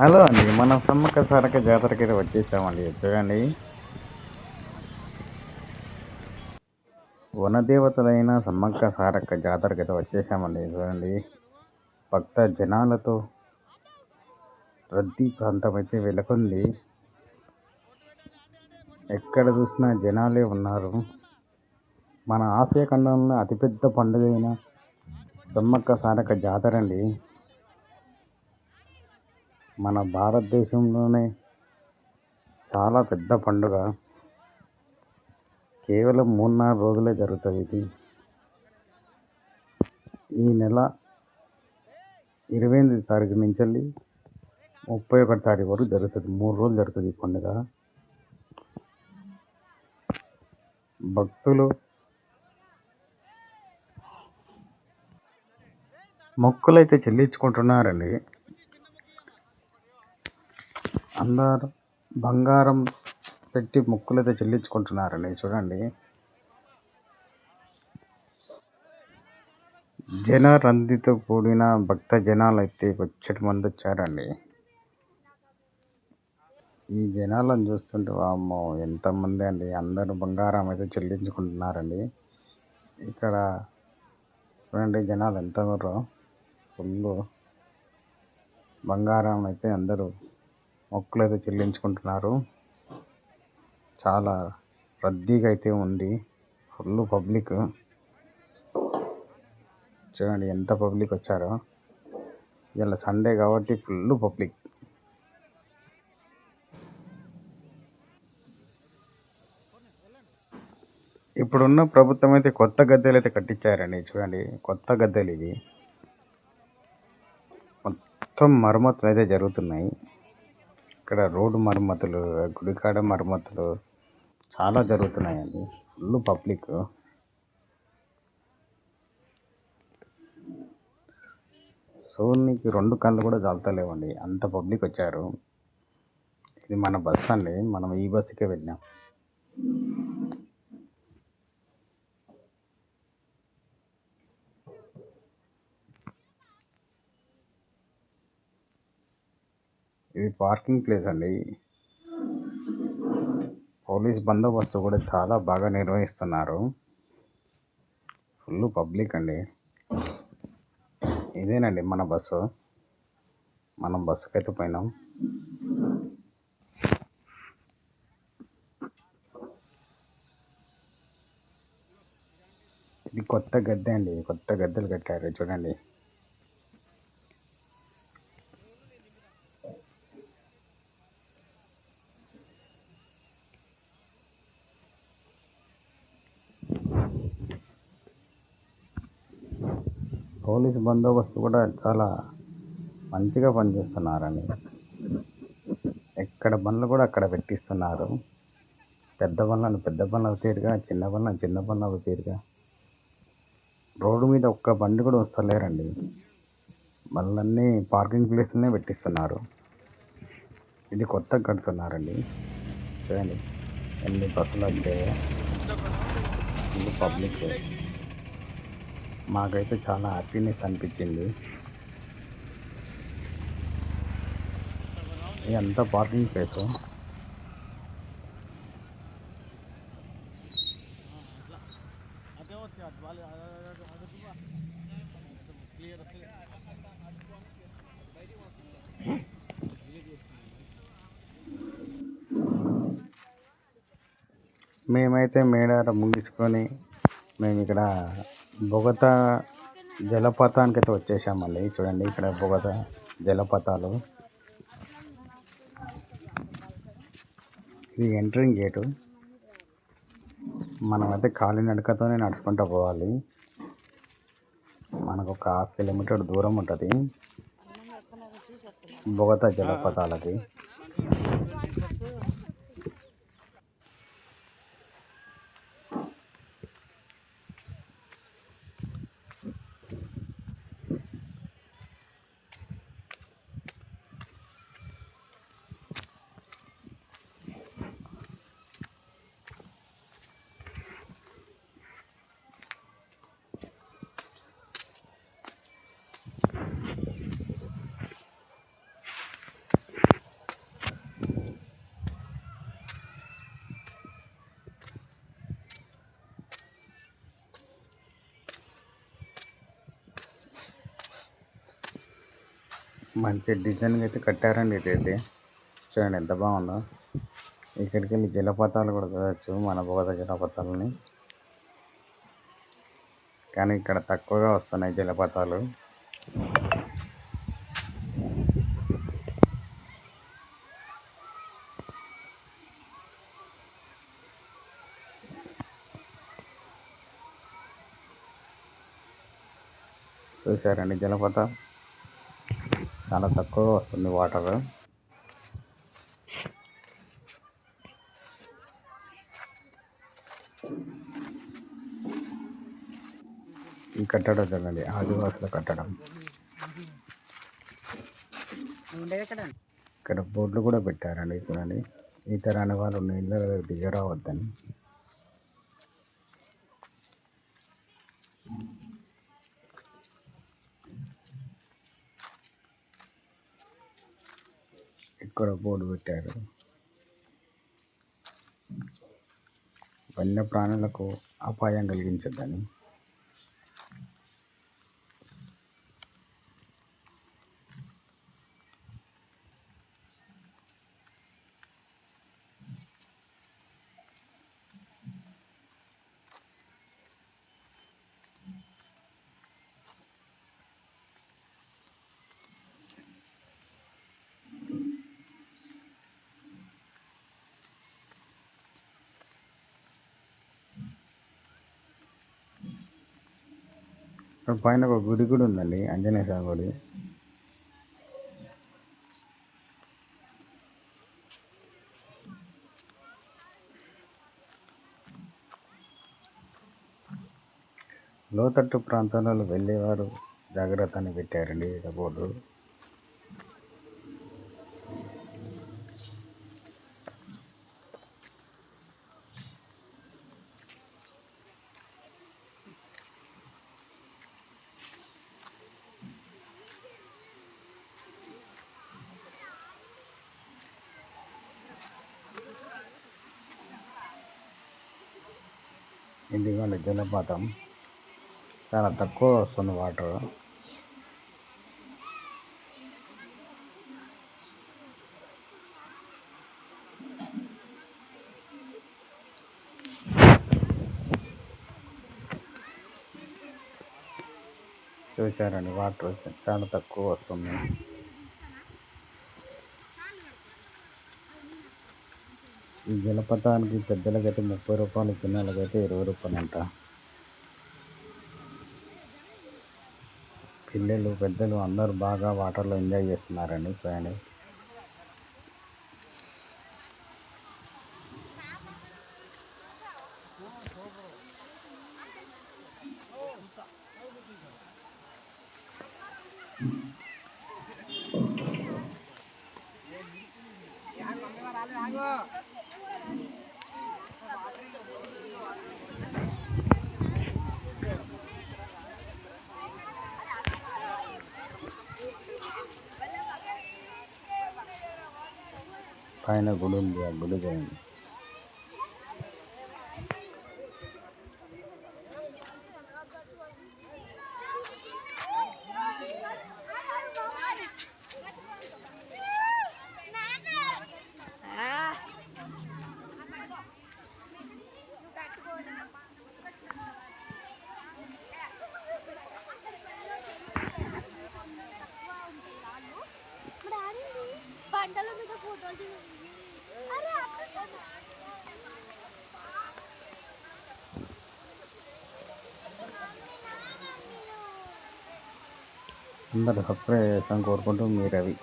Hello అండి మనం సమ్మక్క సారక జాతరకి అయితే వచ్చేసామండి చూడండి వనదేవతలైన సమ్మక్క సారక్క జాతరకి అయితే వచ్చేసామండి చూడండి భక్త జనాలతో రద్దీ ప్రాంతం అయితే వెలుకుంది. ఎక్కడ చూసినా జనాలే ఉన్నారు. మన ఆసియా ఖండంలో అతిపెద్ద పండుగ అయిన సమ్మక్క సారక్క జాతర అండి. మన భారతదేశంలోనే చాలా పెద్ద పండుగ. కేవలం మూడు నాలుగు రోజులే జరుగుతుంది ఇది. ఈ నెల ఇరవై ఎనిమిది తారీఖు నుంచి వెళ్ళి ముప్పై ఒకటి తారీఖు వరకు జరుగుతుంది. మూడు రోజులు జరుగుతుంది ఈ పండుగ. భక్తులు మొక్కులైతే చెల్లించుకుంటున్నారండి. అందరు బంగారం పెట్టి మొక్కులైతే చెల్లించుకుంటున్నారండి. చూడండి. జన రందితో కూడిన భక్త జనాలు అయితే వచ్చేటి మంది వచ్చారండి. ఈ జనాలను చూస్తుంటే వామ్మో ఎంతమంది అండి. అందరూ బంగారం అయితే చెల్లించుకుంటున్నారండి. ఇక్కడ చూడండి జనాలు ఎంత ఉన్నారో. ఫుల్ బంగారం అయితే అందరూ మొక్కులు అయితే చెల్లించుకుంటున్నారు. చాలా రద్దీగా అయితే ఉంది. Full public. చూడండి ఎంత పబ్లిక్ వచ్చారో. ఇలా సండే కాబట్టి ఫుల్ పబ్లిక్. ఇప్పుడున్న ప్రభుత్వం అయితే కొత్త గద్దెలు అయితే కట్టించారండి. చూడండి కొత్త గద్దెలు ఇవి. మొత్తం మరమ్మతులు అయితే జరుగుతున్నాయి. ఇక్కడ రోడ్డు మరమ్మతులు గుడికాడ మరమ్మతులు చాలా జరుగుతున్నాయండి. ఫుల్ పబ్లిక్ సోనికి రెండు కళ్ళు కూడా చాలుతలేవండి అంత పబ్లిక్ వచ్చారు. ఇది మన బస్ అండి. మనం ఈ బస్సుకే వెళ్ళాం ఇది పార్కింగ్ ప్లేస్ అండి. పోలీస్ బందోబస్తు కూడా చాలా బాగా నిర్వహిస్తున్నారు. ఫుల్ పబ్లిక్ అండి. ఇదేనండి మన బస్సు. మనం బస్సుకి అయితే పోయినాం. ఇది కొత్త గద్దె అండి. కొత్త గద్దెలు కట్టారు. చూడండి. పోలీస్ బందోబస్తు కూడా చాలా మంచిగా పనిచేస్తున్నారండి ఎక్కడ బండ్లు కూడా అక్కడ పెట్టిస్తున్నారు. పెద్ద బండ్లను పెద్ద బండ్లు తీరుగా చిన్న బండ్లను చిన్న బండ్లు తీరుగా రోడ్డు మీద ఒక్క బండి కూడా వస్తలేరండి. బండ్లన్నీ పార్కింగ్ ప్లేస్లోనే పెట్టిస్తున్నారు. ఇది కొత్తగా కడుతున్నారండి. చూడండి ఎన్ని బస్సులు వచ్చాయో పబ్లిక్ మాకైతే చాలా హ్యాపీనెస్ అనిపించింది. ఇదంతా పార్కింగ్ ప్లేస్. మేమైతే మేడారం ముగించుకొని మేము ఇక్కడ బొగత జలపాతానికి అయితే మళ్ళీ. చూడండి ఇక్కడ బొగత జలపాతాలు. ఇది ఎంట్రింగ్ గేటు మనమైతే కాలినడకతోనే నడుచుకుంటూ పోవాలి. మనకు ఒక హాఫ్ కిలోమీటర్ దూరం ఉంటుంది. బొగత జలపాతాలకి మంచి డిజైన్గా అయితే కట్టారండి ఇదైతే. చూడండి ఎంత బాగుందో. ఇక్కడికి వెళ్ళి జలపాతాలు కూడా చూడవచ్చు మన బోధ జలపాతాలని. కానీ ఇక్కడ తక్కువగా వస్తున్నాయి జలపాతాలు. చూసారండి జలపాతం? చాలా తక్కువగా వస్తుంది వాటర్. ఈ కట్టడం చూడండి ఆదివాసుల కట్టడం. ఇక్కడ బోర్డులు కూడా పెట్టారండి చూడండి. ఈత రాని వాళ్ళు నీళ్ళ దిగరావద్దని. ఇక్కడ బోర్డు పెట్టారు. వన్య ప్రాణులకు అపాయం కలిగించద్దని. ఇక్కడ పైన ఒక గుడి కూడా ఉందండి ఆంజనేయ స్వామి గుడి. లోతట్టు ప్రాంతాలలో వెళ్ళేవారు జాగ్రత్త అని పెట్టారండి ఇక్కడ బోర్డు ఎందుకంటే జలపాతం చాలా తక్కువ వస్తుంది వాటర్. చూశారండి వాటర్ చాలా తక్కువ వస్తుంది. ఈ జలపాతానికి పెద్దలకైతే ముప్పై రూపాయలు చిన్నలకైతే ఇరవై రూపాయలు అంట పిల్లలు పెద్దలు అందరూ బాగా వాటర్లో ఎంజాయ్ చేస్తున్నారండి ప్రయాణం పైన గుడి ఉంది ఆ గుడి చూడండి పంటల మీద ఫోటోలు దిగండి అరే అక్కడ అందరూ సబ్స్క్రైబ్ చేస్తాను కోరుకుంటూ మీ రవి